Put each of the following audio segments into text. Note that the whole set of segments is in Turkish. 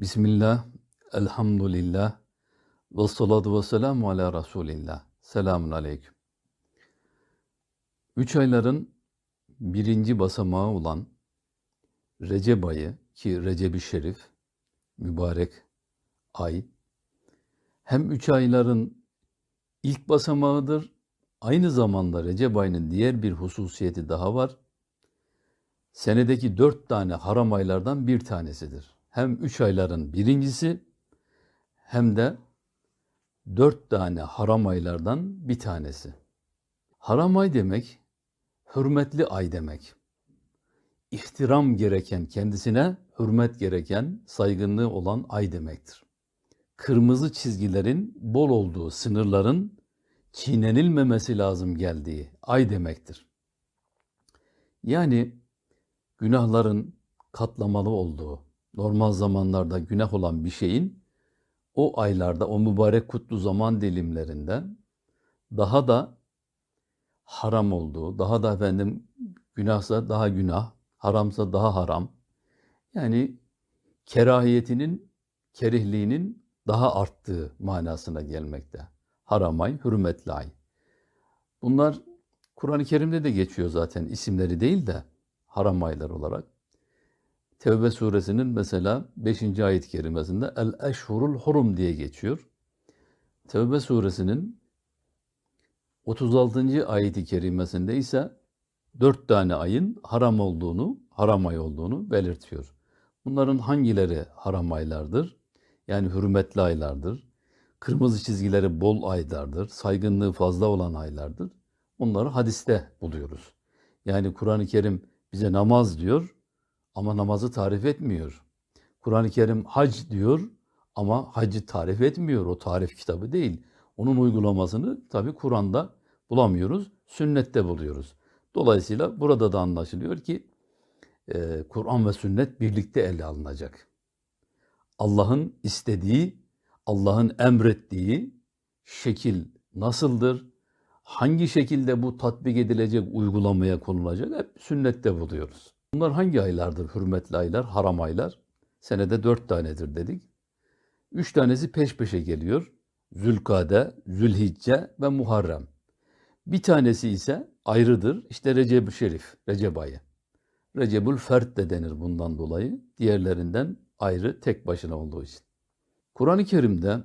Bismillah, elhamdülillah, ve salatu ve selamu ala Resulillah. Selamun aleyküm. Üç ayların birinci basamağı olan Recep ayı ki Recep-i Şerif, mübarek ay, hem üç ayların ilk basamağıdır, aynı zamanda Recep ayının diğer bir hususiyeti daha var. Senedeki dört tane haram aylardan bir tanesidir. Hem üç ayların birincisi hem de dört tane haram aylardan bir tanesi. Haram ay demek, hürmetli ay demek. İhtiram gereken, kendisine hürmet gereken, saygınlığı olan ay demektir. Kırmızı çizgilerin bol olduğu, sınırların çiğnenilmemesi lazım geldiği ay demektir. Yani günahların katlamalı olduğu, normal zamanlarda günah olan bir şeyin o aylarda, o mübarek kutlu zaman dilimlerinde daha da haram olduğu, daha da efendim günahsa daha günah, haramsa daha haram. Yani kerahiyetinin, kerihliğinin daha arttığı manasına gelmekte. Haram ay, hürmetli ay. Bunlar Kur'an-ı Kerim'de de geçiyor zaten isimleri değil de haram aylar olarak. Tevbe suresinin mesela 5. ayet-i kerimesinde El eşhurul hurum diye geçiyor. Tevbe suresinin 36. ayet-i kerimesinde ise dört tane ayın haram olduğunu, haram ay olduğunu belirtiyor. Bunların hangileri haram aylardır? Yani hürmetli aylardır. Kırmızı çizgileri bol aylardır. Saygınlığı fazla olan aylardır. Onları hadiste buluyoruz. Yani Kur'an-ı Kerim bize namaz diyor ama namazı tarif etmiyor. Kur'an-ı Kerim hac diyor ama hacı tarif etmiyor. O tarif kitabı değil. Onun uygulamasını tabi Kur'an'da bulamıyoruz, sünnette buluyoruz. Dolayısıyla burada da anlaşılıyor ki e, Kur'an ve sünnet birlikte ele alınacak. Allah'ın istediği, Allah'ın emrettiği şekil nasıldır? Hangi şekilde bu tatbik edilecek, uygulamaya konulacak? Hep sünnette buluyoruz. Bunlar hangi aylardır hürmetli aylar, haram aylar? Senede dört tanedir dedik. Üç tanesi peş peşe geliyor. Zülkade, Zülhicce ve Muharrem. Bir tanesi ise ayrıdır. İşte Recep-i Şerif, Recep ayı. Recebül Fert de denir bundan dolayı. Diğerlerinden ayrı, tek başına olduğu için. Kur'an-ı Kerim'de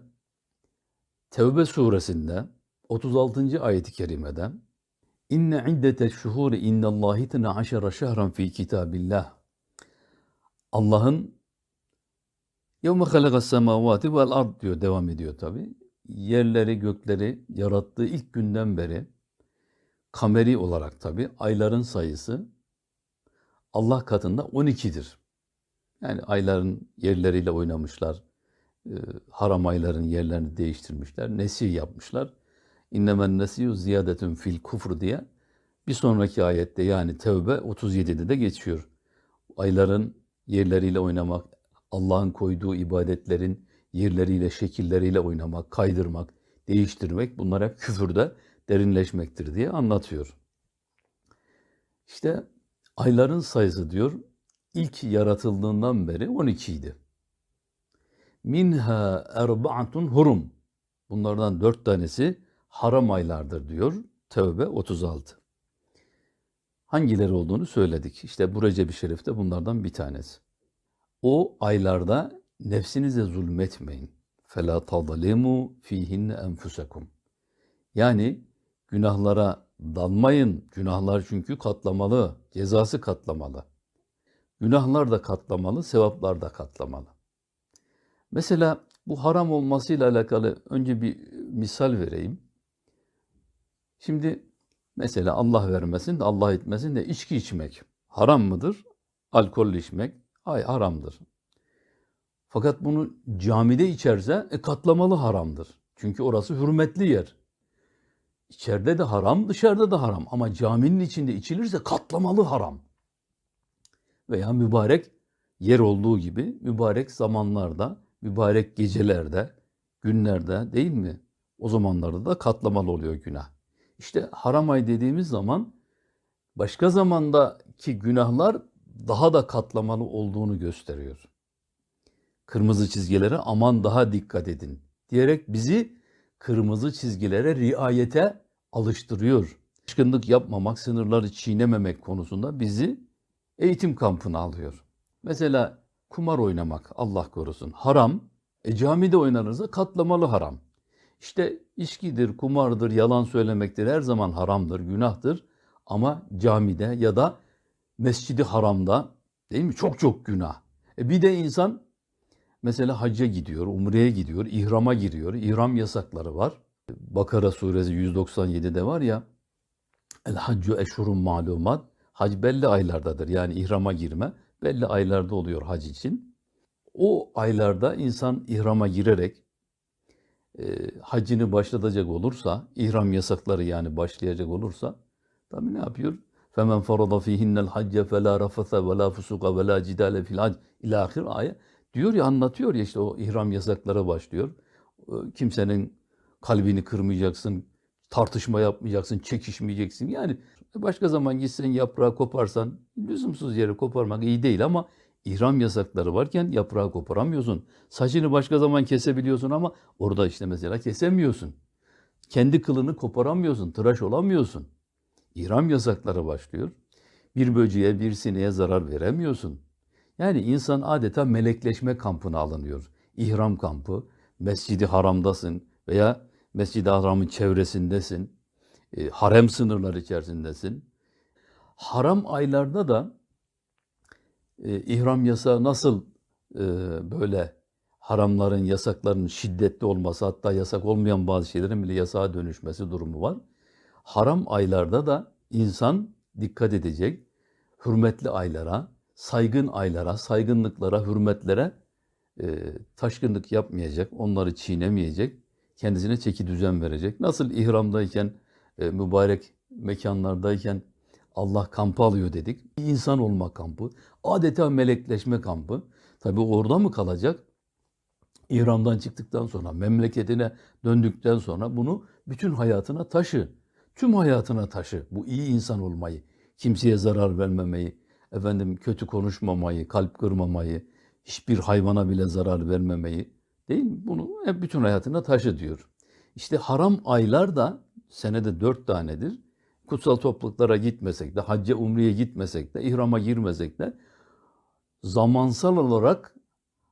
Tevbe suresinde 36. ayeti kerimede İnne iddete şuhuri indallahi tine aşara şehran fi kitabillah. Allah'ın yevme halakas semavati vel ard diyor, devam ediyor tabi. Yerleri, gökleri yarattığı ilk günden beri kameri olarak tabi ayların sayısı Allah katında 12'dir. Yani ayların yerleriyle oynamışlar, haram ayların yerlerini değiştirmişler, nesi yapmışlar. İnnemen nesiyu ziyadetun fil kufr diye bir sonraki ayette yani Tevbe 37'de de geçiyor. Ayların yerleriyle oynamak, Allah'ın koyduğu ibadetlerin yerleriyle, şekilleriyle oynamak, kaydırmak, değiştirmek bunlar hep küfürde derinleşmektir diye anlatıyor. İşte ayların sayısı diyor ilk yaratıldığından beri 12 idi. Minha erba'atun hurum. Bunlardan dört tanesi haram aylardır diyor Tevbe 36. Hangileri olduğunu söyledik. İşte bu Recep-i Şerif'te bunlardan bir tanesi. O aylarda nefsinize zulmetmeyin. فَلَا تَظَلِمُوا ف۪يهِنَّ enfusekum. Yani günahlara dalmayın. Günahlar çünkü katlamalı, cezası katlamalı. Günahlar da katlamalı, sevaplar da katlamalı. Mesela bu haram olmasıyla alakalı önce bir misal vereyim. Şimdi mesela Allah vermesin de Allah etmesin de içki içmek haram mıdır? Alkol içmek ay haramdır. Fakat bunu camide içerse e, katlamalı haramdır. Çünkü orası hürmetli yer. İçeride de haram, dışarıda da haram. Ama caminin içinde içilirse katlamalı haram. Veya mübarek yer olduğu gibi mübarek zamanlarda, mübarek gecelerde, günlerde değil mi? O zamanlarda da katlamalı oluyor günah. İşte haram ay dediğimiz zaman başka zamandaki günahlar daha da katlamalı olduğunu gösteriyor. Kırmızı çizgilere aman daha dikkat edin diyerek bizi kırmızı çizgilere riayete alıştırıyor. Şaşkınlık yapmamak, sınırları çiğnememek konusunda bizi eğitim kampına alıyor. Mesela kumar oynamak Allah korusun haram. E camide oynanırsa katlamalı haram. İşte içkidir, kumardır, yalan söylemektir her zaman haramdır, günahtır. Ama camide ya da mescidi haramda değil mi? Çok çok günah. E bir de insan mesela hacca gidiyor, umreye gidiyor, ihrama giriyor. İhram yasakları var. Bakara suresi 197'de var ya El haccu eşhurun malumat. Hac belli aylardadır. Yani ihrama girme belli aylarda oluyor hac için. O aylarda insan ihrama girerek e, hacını başlatacak olursa, ihram yasakları yani başlayacak olursa tabii ne yapıyor? فَمَنْ فَرَضَ ف۪يهِنَّ الْحَجَّ فَلَا رَفَثَ وَلَا فُسُقَ وَلَا جِدَالَ فِي الْحَجِّ İlâ ahir ayet. Diyor ya anlatıyor ya işte o ihram yasakları başlıyor. E, Kimsenin kalbini kırmayacaksın, tartışma yapmayacaksın, çekişmeyeceksin. Yani başka zaman gitsen yaprağı koparsan lüzumsuz yere koparmak iyi değil ama ihram yasakları varken yaprağı koparamıyorsun. Saçını başka zaman kesebiliyorsun ama orada işte mesela kesemiyorsun. Kendi kılını koparamıyorsun, tıraş olamıyorsun. İhram yasakları başlıyor. Bir böceğe, bir sineğe zarar veremiyorsun. Yani insan adeta melekleşme kampına alınıyor. İhram kampı, mescidi haramdasın veya mescidi haramın çevresindesin. E, harem sınırları içerisindesin. Haram aylarda da e, ihram yasağı nasıl e, böyle haramların, yasakların şiddetli olması hatta yasak olmayan bazı şeylerin bile yasağa dönüşmesi durumu var. Haram aylarda da insan dikkat edecek, hürmetli aylara, saygın aylara, saygınlıklara, hürmetlere e, taşkınlık yapmayacak, onları çiğnemeyecek, kendisine çeki düzen verecek. Nasıl ihramdayken, e, mübarek mekanlardayken Allah kampı alıyor dedik. İnsan olma kampı, adeta melekleşme kampı. Tabi orada mı kalacak? İhramdan çıktıktan sonra, memleketine döndükten sonra bunu bütün hayatına taşı. Tüm hayatına taşı bu iyi insan olmayı, kimseye zarar vermemeyi, efendim kötü konuşmamayı, kalp kırmamayı, hiçbir hayvana bile zarar vermemeyi değil mi? Bunu bütün hayatına taşı diyor. İşte haram aylar da senede dört tanedir. Kutsal topluluklara gitmesek de, hacca umreye gitmesek de, ihrama girmesek de zamansal olarak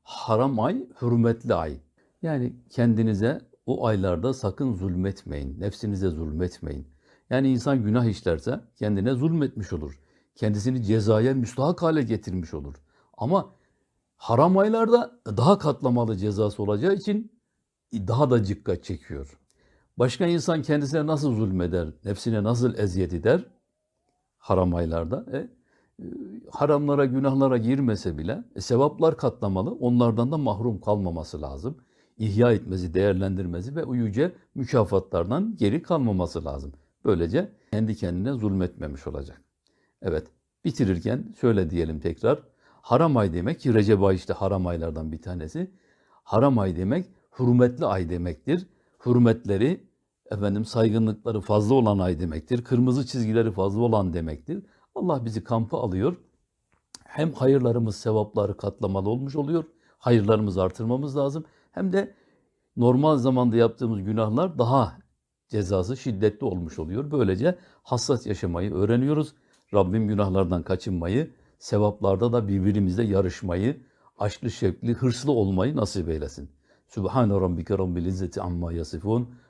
haram ay, hürmetli ay. Yani kendinize o aylarda sakın zulmetmeyin. Nefsinize zulmetmeyin. Yani insan günah işlerse kendine zulmetmiş olur. Kendisini cezaya müstahak hale getirmiş olur. Ama haram aylarda daha katlamalı cezası olacağı için daha da dikkat çekiyor. Başka insan kendisine nasıl zulmeder, nefsine nasıl eziyet eder haram aylarda? E, e, haramlara, günahlara girmese bile e, sevaplar katlamalı, onlardan da mahrum kalmaması lazım. İhya etmesi, değerlendirmesi ve uyuca mükafatlardan geri kalmaması lazım. Böylece kendi kendine zulmetmemiş olacak. Evet, bitirirken şöyle diyelim tekrar. Haram ay demek ki Recep ayı işte haram aylardan bir tanesi. Haram ay demek hürmetli ay demektir. Hürmetleri, efendim saygınlıkları fazla olan ay demektir. Kırmızı çizgileri fazla olan demektir. Allah bizi kampa alıyor. Hem hayırlarımız, sevapları katlamalı olmuş oluyor. Hayırlarımızı artırmamız lazım. Hem de normal zamanda yaptığımız günahlar daha cezası şiddetli olmuş oluyor. Böylece hassas yaşamayı öğreniyoruz. Rabbim günahlardan kaçınmayı, sevaplarda da birbirimizle yarışmayı, aşklı, şevkli, hırslı olmayı nasip eylesin. Sübhane rabbike rabbil izzeti amma yasifun